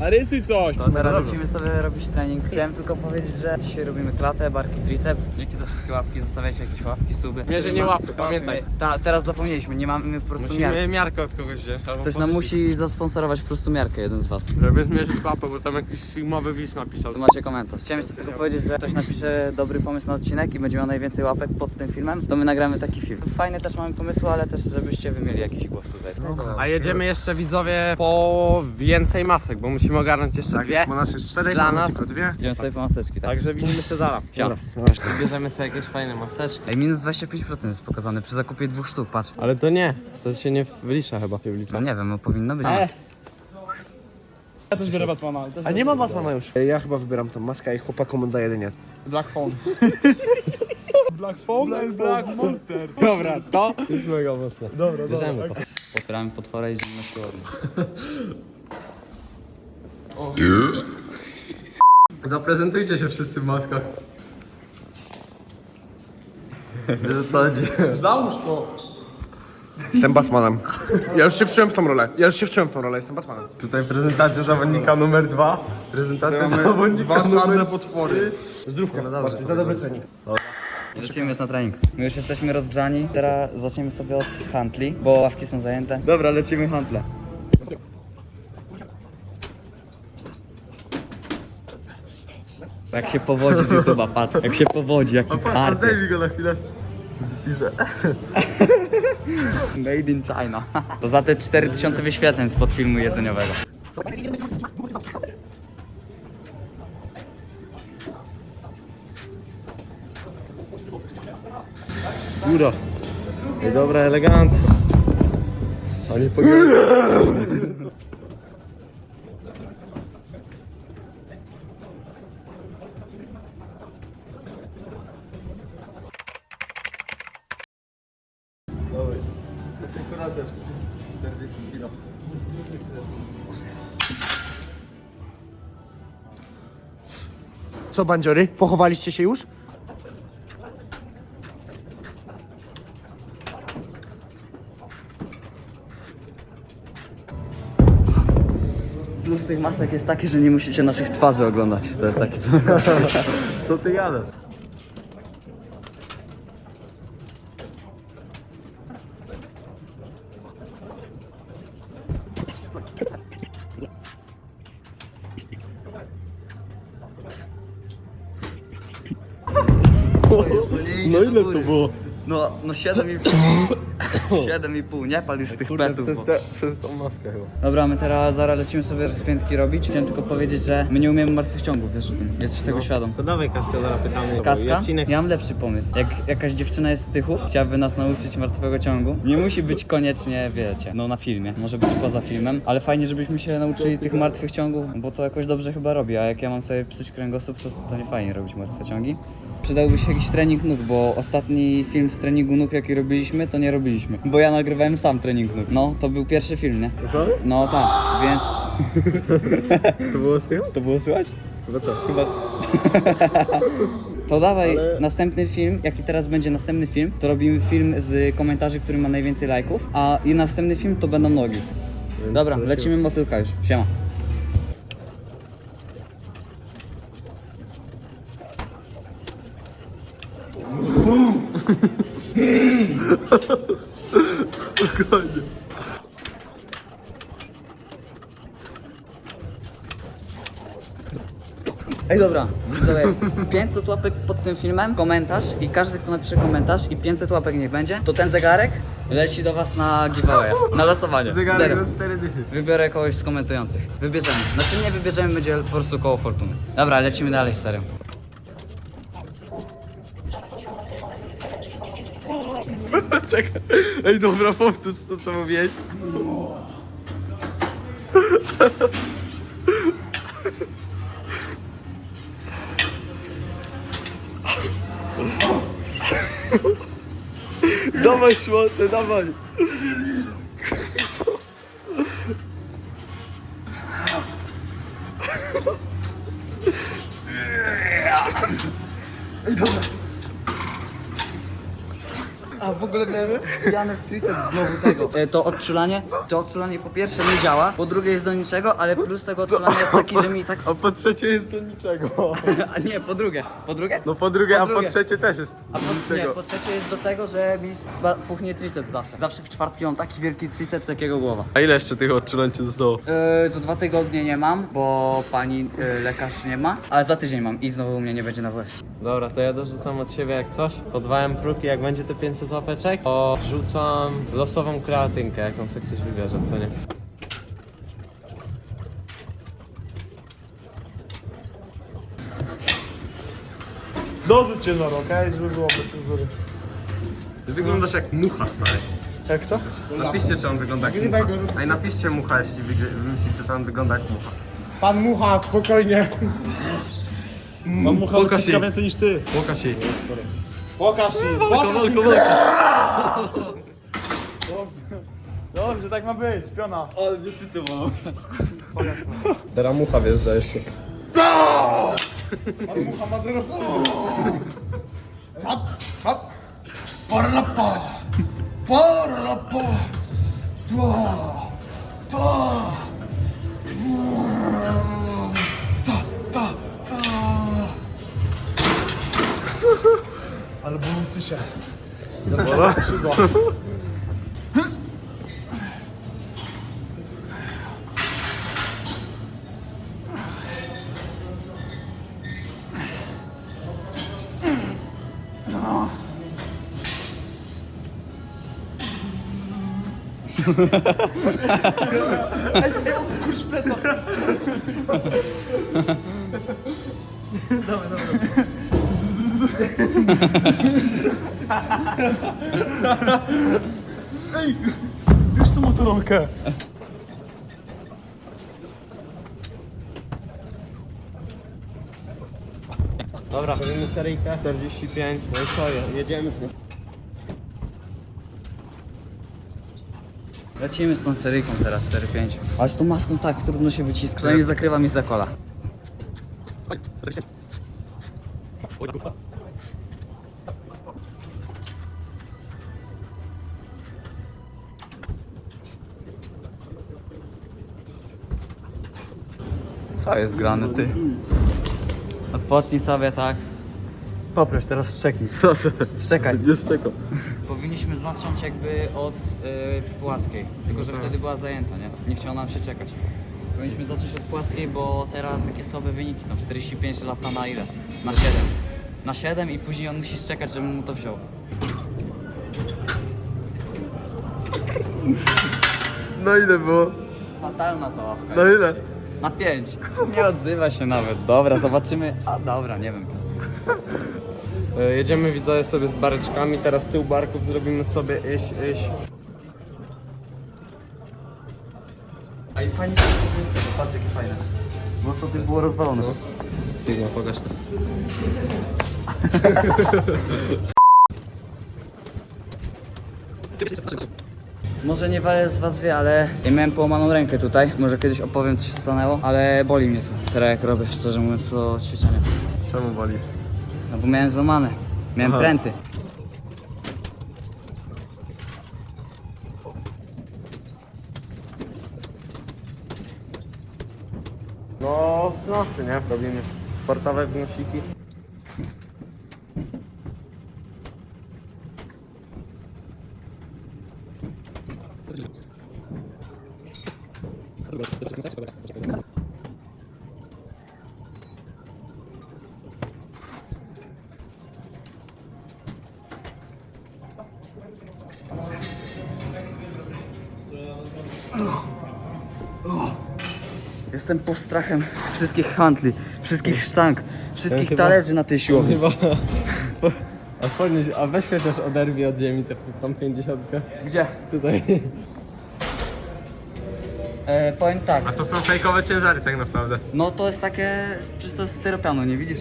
A rysuj coś! To teraz lecimy sobie robić trening. Chciałem tylko powiedzieć, że dzisiaj robimy klatę, barki, triceps. Dzięki za wszystkie łapki, zostawiajcie jakieś łapki, suby. Mierzenie łapy, pamiętaj. Ta, teraz zapomnieliśmy, nie mamy po prostu miarki. Musimy miarkę od kogoś wziąć. albo Ktoś nam pożyczyć. musi zasponsorować po prostu miarkę, jeden z was. Żeby zmierzyć łapę, bo tam jakiś sigmowy widz napisał. Tu macie komentarz. Chciałem jeszcze tylko powiedzieć, że ktoś napisze dobry pomysł na odcinek i będzie miał najwięcej łapek pod tym filmem, to my nagramy taki film. Fajne też mamy pomysły, ale też żebyście wy mieli jakiś głos tutaj. A jedziemy jeszcze widzowie po więcej masek, bo musimy ogarnąć jeszcze dwie. Bo nas jest cztery, Dla mamy nas. tylko dwie. Idziemy sobie po maseczki, tak? Także widzimy się zaraz. Siema. Bierzemy sobie jakieś fajne maseczki. Ej, minus 25% jest pokazane przy zakupie dwóch sztuk, patrz. Ale to nie, to się nie wlicza chyba. Wlicza. No nie wiem, no powinno być. Ja też biorę Batmana. ale też A nie ma Batmana już. Ja chyba wybieram tą maskę i chłopakom oddaję jedynie. Black Phone. Black Phone? Black, Black Monster. Dobra, to? jest mega mocne. Dobra, Bierzemy to. Otwieramy potwora i idziemy na siłownię. Zaprezentujcie się wszyscy w maskach. Wiesz o co chodzi? Załóż to. Jestem Batmanem. Ja już się wczułem w tą rolę. Ja już się wczułem w tą rolę, jestem Batmanem. Tutaj prezentacja zawodnika numer dwa. Prezentacja zawodnika numer potwory. Zdrówka. No dobrze. Za dobry trening. Lecimy już na trening. My już jesteśmy rozgrzani. Teraz zaczniemy sobie od handli, bo ławki są zajęte. Dobra, lecimy handle. Jak się powodzi z YouTube'a, patrz. Jak się powodzi, jaki hard. Zdejmij go na chwilę. Pisze. Made in China. To za te 4000 wyświetleń spod filmu jedzeniowego. Góra. Dobra, elegancko. A nie pogadaj. Co, bandziory? Pochowaliście się już? Plus tych masek jest taki, że nie musicie naszych twarzy oglądać. To jest taki. Co ty No ile to było? No, no 7,5. 7,5, nie pal już tych petów. Przez, Bo... przez tą maskę chyba. Dobra, my teraz zaraz lecimy sobie rozpiętki robić. Chciałem tylko powiedzieć, że my nie umiemy martwych ciągów, wiesz o tym. Jesteś tego świadom. To dawaj kaskę, zaraz pytamy. Kaska? Ja mam lepszy pomysł. Jak jakaś dziewczyna jest z Tychów, chciałaby nas nauczyć martwego ciągu, nie musi być koniecznie, wiecie, no na filmie. Może być poza filmem, ale fajnie, żebyśmy się nauczyli tych martwych ciągów, bo to jakoś dobrze chyba robi, a jak ja mam sobie psuć kręgosłup, to, to nie fajnie robić martwe ciągi. Przydałby się jakiś trening nóg, bo ostatni film z treningu nóg, jaki robiliśmy, to nie robiliśmy. Bo ja nagrywałem sam trening nóg. No, to był pierwszy film, nie? No tak, więc... To było słychać? To było słychać? Chyba to. Chyba. To dawaj następny film, jaki teraz będzie następny film, to robimy film z komentarzy, który ma najwięcej lajków, a i następny film to będą nogi. Dobra, lecimy motylka już. Siema. Ej dobra, widzowie, 500 łapek pod tym filmem, komentarz i każdy kto napisze komentarz i 500 łapek niech będzie, to ten zegarek leci do was na giveaway, na losowanie. Zero. cztery dychy. Wybiorę kogoś z komentujących. Wybierzemy. Znaczy nie wybierzemy, będzie po prostu koło fortuny. Dobra, lecimy dalej z czekaj. Ej, dobra, powtórz to, co mówiłeś. Dawaj, szłotę, dawaj. Ogóle pijany w triceps znowu tego. E, To odczulanie, to odczulanie po pierwsze nie działa, po drugie jest do niczego, ale plus tego odczulania jest taki, że mi tak... A po trzecie jest do niczego. A nie, po drugie. Po drugie? No po drugie, Po a drugie. po trzecie też jest A do po, nie, niczego. po trzecie jest do tego, że mi spa- puchnie triceps zawsze. Zawsze w czwartki mam taki wielki triceps, jakiego głowa. A ile jeszcze tych odczuleń ci zostało? Yy, za dwa tygodnie nie mam, bo pani yy, lekarz nie ma, ale za tydzień mam i znowu u mnie nie będzie na WF. Dobra, to ja dorzucam od siebie jak coś. Podwajam próg i jak będzie te 500 łapeczek, to rzucam losową kreatynkę, jaką sobie ktoś wybierze, co nie? Dorzuć ciężar, okej? Żeby było bez cenzury. Ty wyglądasz jak mucha, stary. Jak to? Napiszcie, czy on wygląda jak mucha. Ej, napiszcie mucha, jeśli wymyślicie, że on wygląda jak mucha. Pan Mucha, spokojnie. Pan Mucha Pokaż uciska jej. więcej niż ty. Pokaż jej. Pokaż jej, pokaż jej. Dobrze. Dobrze, tak ma być, piona. Ale nie cycował. Teraz mucha wjeżdża jeszcze. Ale Ale bolą cysia. Bola? Ej, skurcz Bierz tą motorolkę. Dobra, robimy seryjkę 45, no i co, je- jedziemy z nim. Lecimy z tą seryjką teraz 4-5. Ale z tą maską tak trudno się wyciskać. Przynajmniej zakrywa mi za kola. Co jest grane ty? Odpocznij sobie tak. Poproś, teraz szczeknij. Proszę. Szczekaj. Jest tego. Powinniśmy zacząć jakby od yy, płaskiej, tylko że wtedy była zajęta, nie? Nie chciało nam się czekać. Powinniśmy zacząć od płaskiej, bo teraz takie słabe wyniki są. 45 lata na ile? Na 7. Na 7 i później on musi czekać, żeby mu to wziął. No ile było? Fatalna to ławka. No ile? Na 5. Nie odzywa się nawet. Dobra, zobaczymy. A dobra, nie wiem. E, Jedziemy widzowie sobie z bareczkami, teraz tył barków zrobimy sobie iść, iść. A i fajnie to jest, patrz jakie fajne. Bo ty było rozwalone. Sigma, pokaż to. Może nie wiele z was wie, ale ja miałem połamaną rękę tutaj. Może kiedyś opowiem co się stanęło, ale boli mnie to teraz jak robię, szczerze mówiąc to ćwiczenie. Czemu boli? No bo miałem złamane. Miałem Aha. pręty. No, wznosy, nie? Robimy sportowe wznosiki. Jestem pod strachem wszystkich handli, wszystkich sztang, wszystkich chyba- talerzy na tej siłowni. Chyba... A, podnieś, a weź chociaż oderwij od ziemi tę tą 50. Gdzie? Tutaj. E, powiem tak, A to są fejkowe ciężary tak naprawdę. no to jest takie, przecież to jest styropianu, nie widzisz?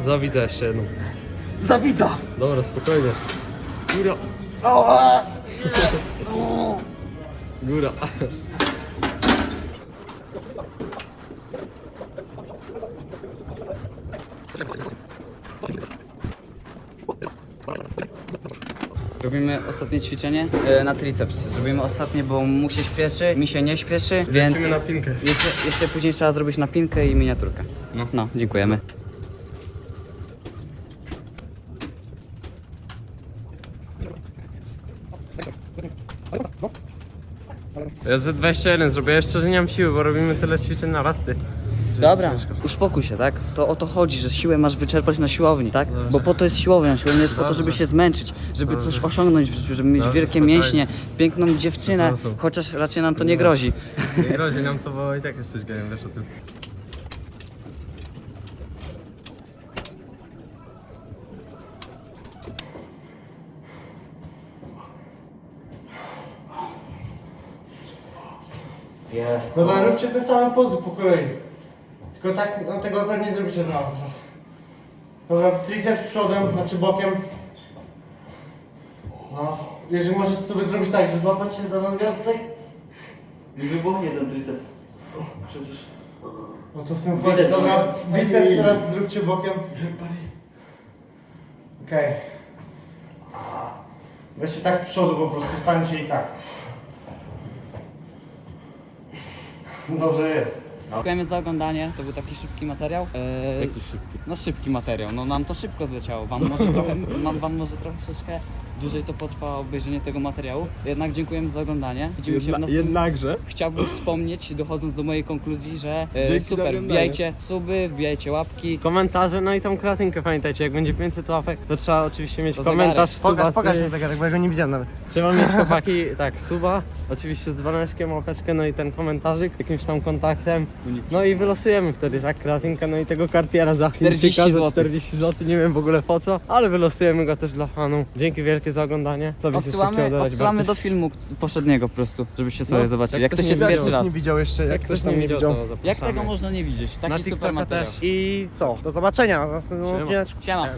Zawidzę jeszcze jedną. Zawidza! Dobra, spokojnie. Ała! Góra. Robimy ostatnie ćwiczenie e, na triceps. Zrobimy ostatnie, bo mu się śpieszy, mi się nie śpieszy, więc Lecimy na pinkę. jeszcze, jeszcze później trzeba zrobić napinkę i miniaturkę. No. No, dziękujemy. Ja z 21 zrobię, jeszcze że nie mam siły, bo robimy tyle ćwiczeń na raz, ty. że Dobra, jest ciężko. uspokój się, tak? To o to chodzi, że siłę masz wyczerpać na siłowni, tak? Bo po to jest siłownia, siłownia jest po to, żeby Dobrze. się zmęczyć, żeby coś Dobrze. osiągnąć w życiu, żeby mieć Dobrze, wielkie spokojnie. mięśnie, piękną dziewczynę, chociaż raczej nam to nie grozi. Nie grozi nam to, bo i tak jesteś gejem, wiesz o tym. Jest. Dobra, róbcie te same pozy po kolei. Tylko tak, no tego pewnie zrobicie na raz teraz. Dobra, triceps przodem, znaczy bokiem. No, jeżeli możesz sobie zrobić tak, że złapać się za nadgarstek, I wybuchnie ten triceps. Przecież. no to w tym Widać, chodzi. Dobra, biceps teraz zróbcie bokiem. Okej. Weźcie tak z przodu po prostu, stańcie i tak. Dobrze jest. Dziękujemy za oglądanie, to był taki szybki materiał. Eee, Jaki szybki. No szybki materiał, no nam to szybko zleciało, wam może trochę, mam wam może troszeczkę dłużej to potrwa obejrzenie tego materiału. Jednak dziękujemy za oglądanie. Widzimy się w następnym... Jednakże. Chciałbym wspomnieć, dochodząc do mojej konkluzji, że e, Dzięki za super, oglądanie. wbijajcie suby, wbijajcie łapki. Komentarze, no i tą kreatynkę pamiętajcie, jak będzie 500 łapek, to trzeba oczywiście mieć To komentarz, suba, Pokaż, pokaż z- ten zegarek, bo ja go nie widziałem nawet. Trzeba mieć chłopaki, tak, suba, oczywiście z dzwoneczkiem, łapeczkę, no i ten komentarzyk, jakimś tam kontaktem. No i wylosujemy wtedy, tak, kreatynkę, no i tego kartiera za 40 Chińczyka za złotych. 40 zł, nie wiem w ogóle po co, ale wylosujemy go też dla fanów. Dzięki wielkie za oglądanie. Jeszcze Odsyłamy, dodać, odsyłamy Bartek. do filmu poprzedniego po prostu, żebyście sobie No, zobaczyli, jak jak to ktoś się nie jest pierwszy widział, raz. widział jeszcze, Jak ktoś nie widział, to zapraszamy. Jak tego można nie widzieć? Na Taki super TikToka materiał. też. I co? Do zobaczenia w następnym Siema. odcinku. Siema.